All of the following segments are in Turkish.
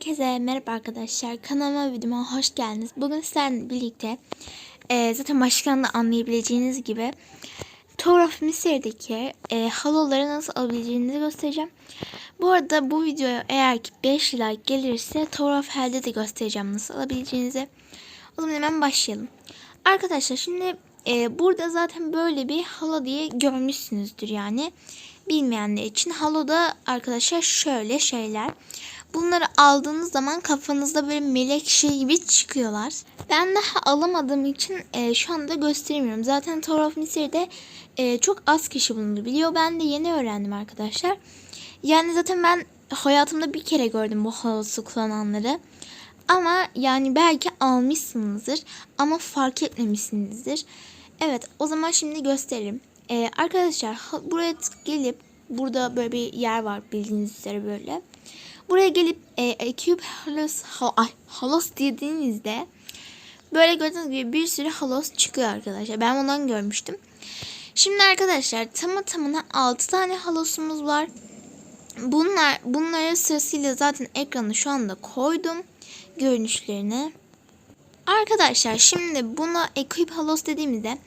Herkese merhaba arkadaşlar. Kanalıma videoma hoş geldiniz. Bugün sizlerle birlikte e, zaten başlıktan anlayabileceğiniz gibi Tower of Mystery'deki e, haloları nasıl alabileceğinizi göstereceğim. Bu arada bu videoya eğer ki 5 like gelirse Tower of Hell'de de göstereceğim nasıl alabileceğinizi. O zaman hemen başlayalım. Arkadaşlar şimdi e, burada zaten böyle bir halo diye görmüşsünüzdür yani. Bilmeyenler için halo da arkadaşlar şöyle şeyler. Bunları aldığınız zaman kafanızda böyle melek şey gibi çıkıyorlar. Ben daha alamadığım için e, şu anda gösteremiyorum. Zaten Tower of Mystery'de e, çok az kişi bunu biliyor. Ben de yeni öğrendim arkadaşlar. Yani zaten ben hayatımda bir kere gördüm bu halosu kullananları. Ama yani belki almışsınızdır ama fark etmemişsinizdir. Evet o zaman şimdi gösteririm. Ee, arkadaşlar buraya gelip burada böyle bir yer var bildiğiniz üzere böyle. Buraya gelip e, e, Cube Halos, Halos dediğinizde böyle gördüğünüz gibi bir sürü Halos çıkıyor arkadaşlar. Ben ondan görmüştüm. Şimdi arkadaşlar tamı tamına 6 tane Halos'umuz var. Bunlar bunları sırasıyla zaten ekranı şu anda koydum görünüşlerini. Arkadaşlar şimdi buna Equip Halos dediğimizde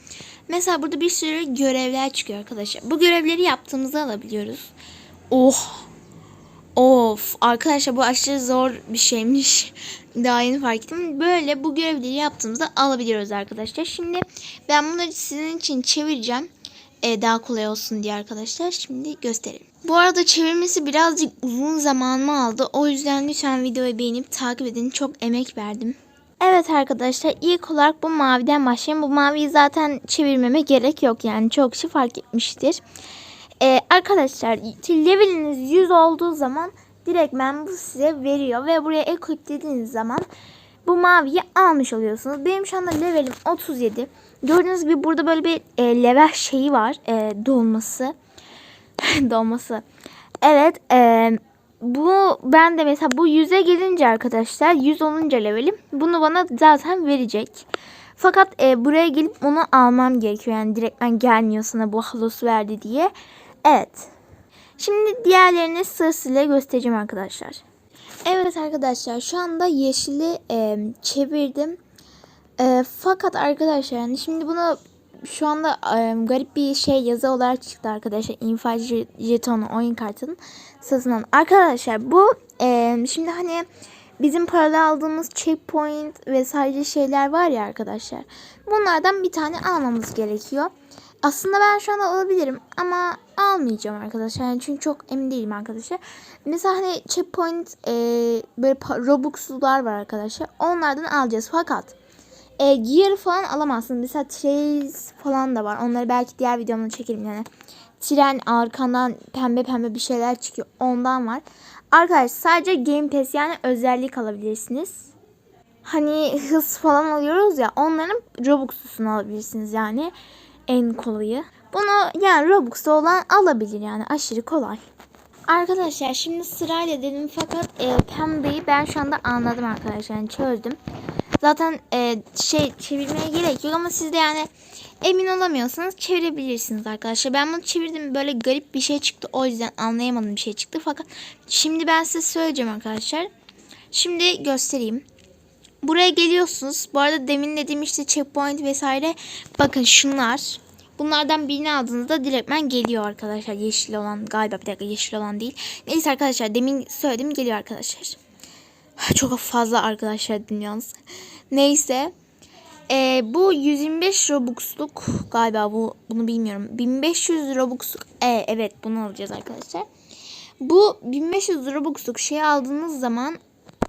mesela burada bir sürü görevler çıkıyor arkadaşlar. Bu görevleri yaptığımızda alabiliyoruz. Oh! Of arkadaşlar bu aşırı zor bir şeymiş. Daha yeni fark ettim. Böyle bu görevleri yaptığımızda alabiliyoruz arkadaşlar. Şimdi ben bunları sizin için çevireceğim. Ee, daha kolay olsun diye arkadaşlar. Şimdi gösterelim. Bu arada çevirmesi birazcık uzun zamanımı aldı. O yüzden lütfen videoyu beğenip takip edin. Çok emek verdim. Evet arkadaşlar ilk olarak bu maviden başlayayım. Bu maviyi zaten çevirmeme gerek yok. Yani çok kişi fark etmiştir. Ee, arkadaşlar leveliniz 100 olduğu zaman direktmen bu size veriyor. Ve buraya equip dediğiniz zaman bu maviyi almış oluyorsunuz. Benim şu anda levelim 37. Gördüğünüz gibi burada böyle bir e, level şeyi var. E, dolması. dolması. Evet. E, bu ben de mesela bu 100'e gelince arkadaşlar 100 olunca levelim bunu bana zaten verecek. Fakat e, buraya gelip onu almam gerekiyor. Yani direktmen gelmiyor sana bu halosu verdi diye. Evet. Şimdi diğerlerini sırasıyla göstereceğim arkadaşlar. Evet arkadaşlar şu anda yeşili e, çevirdim. E, fakat arkadaşlar yani şimdi bunu şu anda e, garip bir şey yazı olarak çıktı arkadaşlar. İnfaz j- jetonu oyun kartının satın. Arkadaşlar bu e, şimdi hani bizim paralı aldığımız checkpoint vesaire şeyler var ya arkadaşlar. Bunlardan bir tane almamız gerekiyor. Aslında ben şu anda alabilirim ama almayacağım arkadaşlar. Yani çünkü çok emin değilim arkadaşlar. Mesela hani checkpoint e, böyle robux'lular var arkadaşlar. Onlardan alacağız fakat e, gear falan alamazsın. Mesela trace falan da var. Onları belki diğer videomda çekelim yani. Tren arkandan pembe pembe bir şeyler çıkıyor. Ondan var. Arkadaşlar sadece Game Pass yani özellik alabilirsiniz. Hani hız falan alıyoruz ya onların Robux'lusunu alabilirsiniz yani. En kolayı. Bunu yani Robux'ta olan alabilir yani aşırı kolay. Arkadaşlar şimdi sırayla dedim fakat e, pembeyi ben şu anda anladım arkadaşlar yani çözdüm. Zaten e, şey çevirmeye gerek yok ama siz de yani emin olamıyorsanız çevirebilirsiniz arkadaşlar. Ben bunu çevirdim böyle garip bir şey çıktı o yüzden anlayamadım bir şey çıktı fakat şimdi ben size söyleyeceğim arkadaşlar. Şimdi göstereyim. Buraya geliyorsunuz. Bu arada demin dediğim işte checkpoint vesaire. Bakın şunlar. Bunlardan birini aldığınızda direktmen geliyor arkadaşlar. Yeşil olan galiba bir dakika yeşil olan değil. Neyse arkadaşlar demin söyledim geliyor arkadaşlar. Çok fazla arkadaşlar dinliyorsunuz. Neyse. Ee, bu 125 Robux'luk galiba bu bunu bilmiyorum. 1500 Robux'luk. Ee, evet bunu alacağız arkadaşlar. Bu 1500 Robux'luk şey aldığınız zaman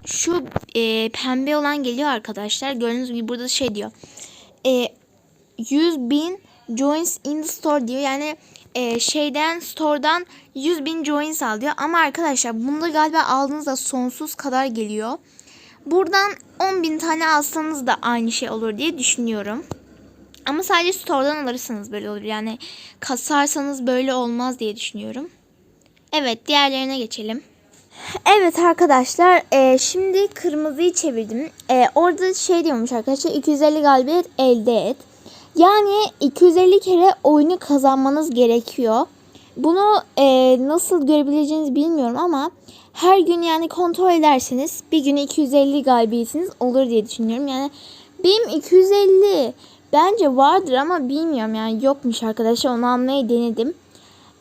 şu e, pembe olan geliyor arkadaşlar. Gördüğünüz gibi burada şey diyor. E, 100 bin joins in the store diyor. Yani e, şeyden store'dan 100 bin joins al diyor. Ama arkadaşlar bunda galiba aldığınızda sonsuz kadar geliyor. Buradan 10 bin tane alsanız da aynı şey olur diye düşünüyorum. Ama sadece store'dan alırsanız böyle olur. Yani kasarsanız böyle olmaz diye düşünüyorum. Evet diğerlerine geçelim. Evet arkadaşlar e, şimdi kırmızıyı çevirdim. E, orada şey diyormuş arkadaşlar 250 galibiyet elde et. Yani 250 kere oyunu kazanmanız gerekiyor. Bunu e, nasıl görebileceğinizi bilmiyorum ama her gün yani kontrol ederseniz bir gün 250 galibiyetiniz olur diye düşünüyorum. Yani benim 250 bence vardır ama bilmiyorum yani yokmuş arkadaşlar onu almayı denedim.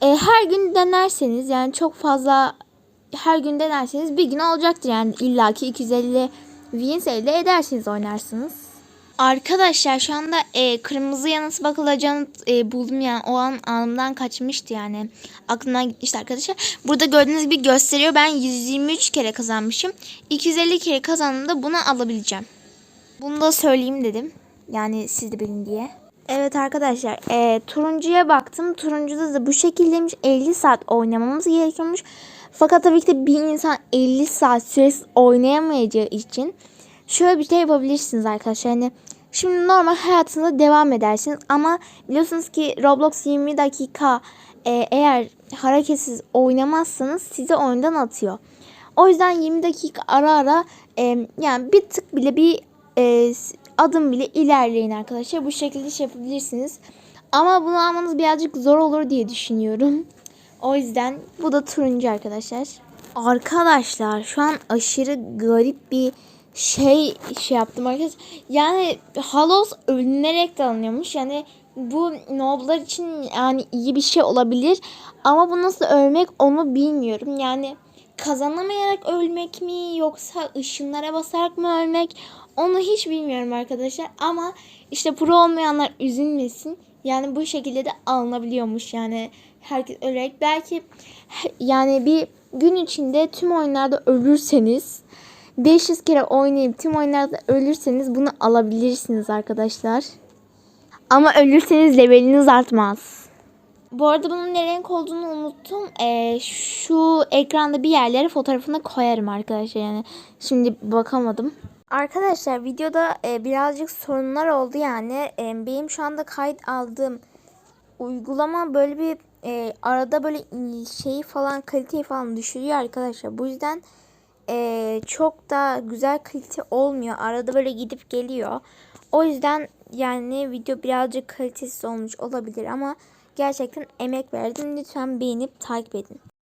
E, her gün denerseniz yani çok fazla her gün denerseniz bir gün olacaktır yani illaki 250 wins elde edersiniz oynarsınız. Arkadaşlar şu anda e, kırmızı yanıt bakılacağını e, buldum yani o an anımdan kaçmıştı yani aklımdan gitmişti arkadaşlar. Burada gördüğünüz gibi gösteriyor ben 123 kere kazanmışım 250 kere kazandığımda bunu alabileceğim. Bunu da söyleyeyim dedim yani siz de bilin diye. Evet arkadaşlar e, turuncuya baktım turuncuda da bu şekildeymiş 50 saat oynamamız gerekiyormuş. Fakat tabii ki de bir insan 50 saat süresiz oynayamayacağı için şöyle bir şey yapabilirsiniz arkadaşlar. Yani şimdi normal hayatınıza devam edersiniz ama biliyorsunuz ki Roblox 20 dakika e, eğer hareketsiz oynamazsanız sizi oyundan atıyor. O yüzden 20 dakika ara ara e, yani bir tık bile bir e, adım bile ilerleyin arkadaşlar. Bu şekilde şey yapabilirsiniz. Ama bunu almanız birazcık zor olur diye düşünüyorum. O yüzden bu da turuncu arkadaşlar. Arkadaşlar şu an aşırı garip bir şey şey yaptım arkadaşlar. Yani Halos ölünerek de alınıyormuş. Yani bu noblar için yani iyi bir şey olabilir. Ama bu nasıl ölmek onu bilmiyorum. Yani kazanamayarak ölmek mi yoksa ışınlara basarak mı ölmek onu hiç bilmiyorum arkadaşlar. Ama işte pro olmayanlar üzülmesin. Yani bu şekilde de alınabiliyormuş. Yani herkes ölerek belki yani bir gün içinde tüm oyunlarda ölürseniz 500 kere oynayıp tüm oyunlarda ölürseniz bunu alabilirsiniz arkadaşlar. Ama ölürseniz leveliniz artmaz. Bu arada bunun ne renk olduğunu unuttum. Ee, şu ekranda bir yerlere fotoğrafını koyarım arkadaşlar. Yani şimdi bakamadım. Arkadaşlar videoda e, birazcık sorunlar oldu yani. E, benim şu anda kayıt aldığım uygulama böyle bir e, arada böyle şeyi falan kaliteyi falan düşürüyor arkadaşlar. Bu yüzden e, çok da güzel kalite olmuyor. Arada böyle gidip geliyor. O yüzden yani video birazcık kalitesiz olmuş olabilir ama gerçekten emek verdim. Lütfen beğenip takip edin.